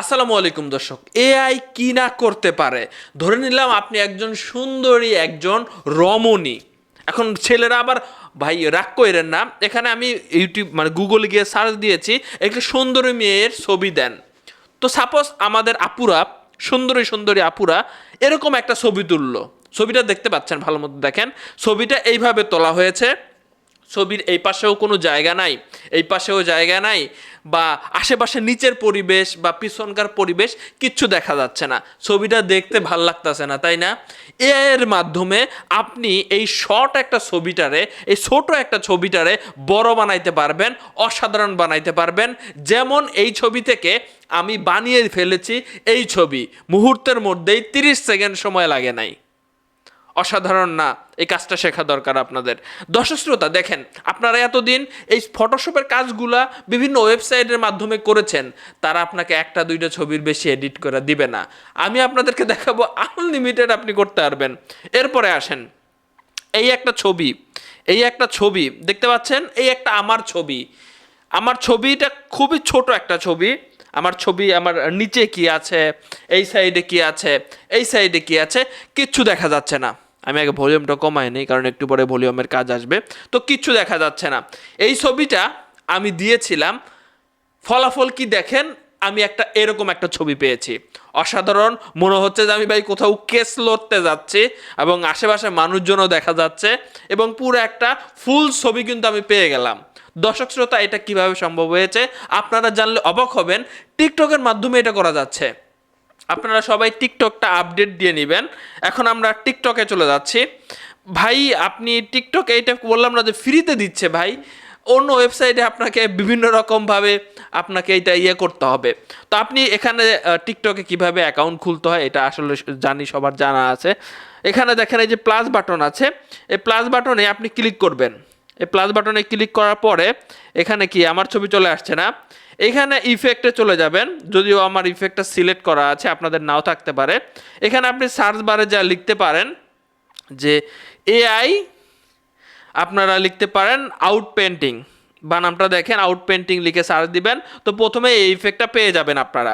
আসসালামু আলাইকুম দর্শক এআই কি না করতে পারে? ধরে নিলাম আপনি একজন সুন্দরী, একজন রমণী। এখন ছেলেরা আবার, ভাই, রাগ করেন না, এখানে আমি ইউটিউব মানে গুগলে গিয়ে সার্চ দিয়েছি, একটি সুন্দরী মেয়ের ছবি দেন। তো সাপোজ আমাদের আপুরা, সুন্দরী সুন্দরী আপুরা এরকম একটা ছবি তুললো। ছবিটা দেখতে পাচ্ছেন, ভালো মতো দেখেন। ছবিটা এইভাবে তোলা হয়েছে। ছবির এই পাশেও কোনো জায়গা নাই, এই পাশেও জায়গা নাই বা আশেপাশে নিচের পরিবেশ বা পিছনকার পরিবেশ কিচ্ছু দেখা যাচ্ছে না। ছবিটা দেখতে ভালো লাগতেছে না, তাই না? এর মাধ্যমে আপনি এই শর্ট একটা ছবিটারে, এই ছোট একটা ছবিটারে বড় বানাইতে পারবেন, অসাধারণ বানাইতে পারবেন। যেমন এই ছবি থেকে আমি বানিয়ে ফেলেছি এই ছবি। মুহূর্তের মধ্যেই তিরিশ সেকেন্ড সময় লাগে নাই। অসাধারণ না, এই কাজটা শেখা দরকার আপনাদের। দর্শকশ্রোতা, দেখেন, আপনারা এতদিন এই ফটোশপের কাজগুলা বিভিন্ন ওয়েবসাইটের মাধ্যমে করেছেন, তারা আপনাকে একটা, দুইটা ছবির বেশি এডিট করে দিবে না। আমি আপনাদেরকে দেখাবো আনলিমিটেড আপনি করতে পারবেন। এরপরে আসেন, এই একটা ছবি, এই একটা ছবি, দেখতে পাচ্ছেন? এই একটা আমার ছবি। আমার ছবিটা খুবই ছোট একটা ছবি। আমার ছবি আমার নিচে কি আছে? এই সাইডে কি আছে? এই সাইডে কি আছে? কিচ্ছু দেখা যাচ্ছে না। আমি আগে ভলিউমটা কমাই নিই, কারণ একটু পরে ভলিউমের কাজ আসবে। তো কিচ্ছু দেখা যাচ্ছে না। এই ছবিটা আমি দিয়েছিলাম, ফলাফল কি দেখেন, আমি একটা এরকম একটা ছবি পেয়েছি। অসাধারণ, মনে হচ্ছে যে আমি ভাই কোথাও কেস লড়তে যাচ্ছি, এবং আশেপাশে মানুষজনও দেখা যাচ্ছে, এবং পুরো একটা ফুল ছবি কিন্তু আমি পেয়ে গেলাম। দর্শক শ্রোতা, এটা কীভাবে সম্ভব হয়েছে? আপনারা জানলে অবাক হবেন, টিকটকের মাধ্যমে এটা করা যাচ্ছে। আপনারা সবাই টিকটকটা আপডেট দিয়ে নেবেন। এখন আমরা টিকটকে চলে যাচ্ছি। ভাই, আপনি টিকটক এইটা বললাম না যে ফ্রিতে দিচ্ছে ভাই। অন্য ওয়েবসাইটে আপনাকে বিভিন্ন রকমভাবে আপনাকে এটা ইয়ে করতে হবে। তো আপনি এখানে টিকটকে কীভাবে অ্যাকাউন্ট খুলতে হয় এটা আসলে জানি, সবার জানা আছে। এখানে দেখেন এই যে প্লাস বাটন আছে। এই প্লাস বাটনে আপনি ক্লিক করবেন। এই প্লাস বাটনে ক্লিক করার পরে এখানে কি আমার ছবি চলে আসছে না? এখানে ইফেক্টে চলে যাবেন, যদিও আমার ইফেক্টটা সিলেক্ট করা আছে, আপনাদের নাও থাকতে পারে। এখানে আপনি সার্চ বারে যা লিখতে পারেন, যে এআই আপনারা লিখতে পারেন আউট পেন্টিং বানামটা দেখেন আউট পেন্টিং লিখে সার্চ দিবেন, তো প্রথমে এই ইফেক্টটা পেয়ে যাবেন আপনারা।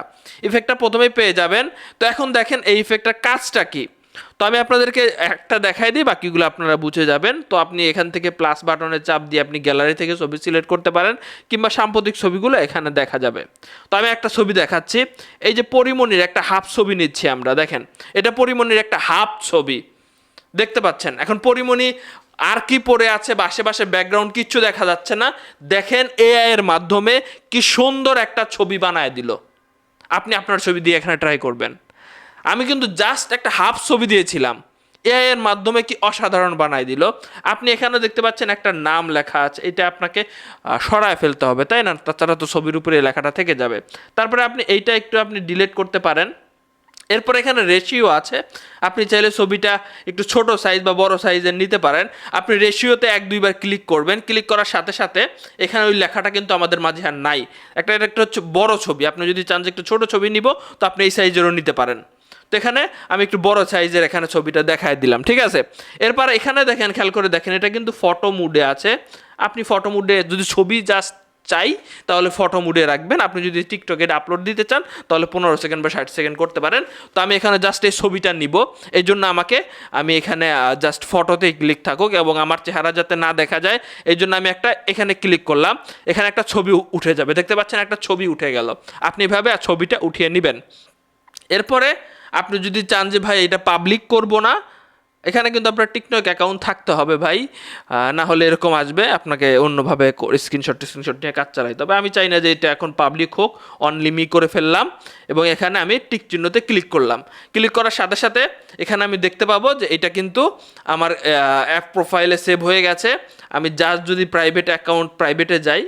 ইফেক্টটা প্রথমেই পেয়ে যাবেন, তো এখন দেখেন এই ইফেক্টটার কাজটা কি? তো আমি আপনাদেরকে একটা দেখাই দিই, বাকিগুলো আপনারা বুঝে যাবেন। তো আপনি এখান থেকে প্লাস বাটনে চাপ দিয়ে আপনি গ্যালারি থেকে ছবি সিলেক্ট করতে পারেন, কিংবা সাম্প্রতিক ছবিগুলো এখানে দেখা যাবে। তো আমি একটা ছবি দেখাচ্ছি, এই যে পরিমণির একটা হাফ ছবি নিচ্ছি আমরা, দেখেন। এটা পরিমণির একটা হাফ ছবি। দেখতে পাচ্ছেন? এখন পরিমণি আর কি পড়ে আছে আশেপাশে ব্যাকগ্রাউন্ড কিচ্ছু দেখা যাচ্ছে না। দেখেন এআই এর মাধ্যমে কি সুন্দর একটা ছবি বানায় দিল। আপনি আপনার ছবি দিয়ে এখানে ট্রাই করবেন। আমি কিন্তু জাস্ট একটা হাফ ছবি দিয়েছিলাম। এআই এর মাধ্যমে কি অসাধারণ বানাই দিল? আপনি এখানে দেখতে পাচ্ছেন একটা নাম লেখা আছে, এটা আপনাকে সরায় ফেলতে হবে, তাই না? তাছাড়া তো ছবির উপরে লেখাটা থেকে যাবে। তারপরে আপনি এইটা একটু আপনি ডিলিট করতে পারেন। এরপর এখানে রেশিও আছে, আপনি চাইলে ছবিটা একটু ছোট সাইজ বা বড় সাইজের নিতে পারেন। আপনি রেশিওতে এক, দুইবার ক্লিক করবেন। ক্লিক করার সাথে সাথে এখানে ওই লেখাটা কিন্তু আমাদের মাঝে আর নাই। একটা একটা হচ্ছে বড় ছবি। আপনি যদি চান যে একটু ছোট ছবি নিব, তো আপনি এই সাইজেরও নিতে পারেন। তো এখানে আমি একটু বড় সাইজের এখানে ছবিটা দেখায় দিলাম, ঠিক আছে? এরপর এখানে দেখেন, খেয়াল করে দেখেন, এটা কিন্তু ফটো মুডে আছে। আপনি ফটো মুডে যদি ছবি জাস্ট চাই, তাহলে ফটো মুডে রাখবেন। আপনি যদি টিকটকে আপলোড দিতে চান, তাহলে পনেরো সেকেন্ড বা ষাট সেকেন্ড করতে পারেন। তো আমি এখানে জাস্ট এই ছবিটা নিব। এই জন্য আমাকে, আমি এখানে জাস্ট ফটোতে ক্লিক থাকুক এবং আমার চেহারা যাতে না দেখা যায়, এই জন্য আমি একটা এখানে ক্লিক করলাম। এখানে একটা ছবি উঠে যাবে। দেখতে পাচ্ছেন, একটা ছবি উঠে গেল। আপনি এভাবে ছবিটা উঠিয়ে নেবেন। এরপরে আপনি যদি চান যে ভাই এটা পাবলিক করব না, এখানে কিন্তু আপনার টিকটক অ্যাকাউন্ট থাকতে হবে ভাই। না হলে এরকম আসবে, আপনাকে অন্যভাবে স্ক্রিনশট স্ক্রিনশট নিয়ে কাজ চালাইতে হবে আমি চাই না যে এটা এখন পাবলিক হোক অনলিমি করে ফেললাম, এবং এখানে আমি টিক চিহ্নতে ক্লিক করলাম। ক্লিক করার সাথে সাথে এখানে আমি দেখতে পাবো যে এটা কিন্তু আমার অ্যাপ প্রোফাইলে সেভ হয়ে গেছে। আমি জাস্ট যদি প্রাইভেট অ্যাকাউন্ট প্রাইভেটে যাই,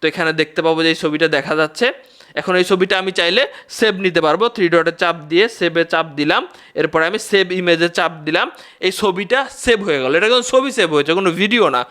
তো এখানে দেখতে পাবো যে এই ছবিটা দেখা যাচ্ছে। এখন এই ছবিটা আমি চাইলে সেভ নিতে পারব। থ্রি ডটে চাপ দিয়ে সেভে চাপ দিলাম। এরপরে আমি সেভ ইমেজে চাপ দিলাম। এই ছবিটা সেভ হয়ে গেল। এটা কিন্তু ছবি সেভ হয়েছে, কোনো ভিডিও না।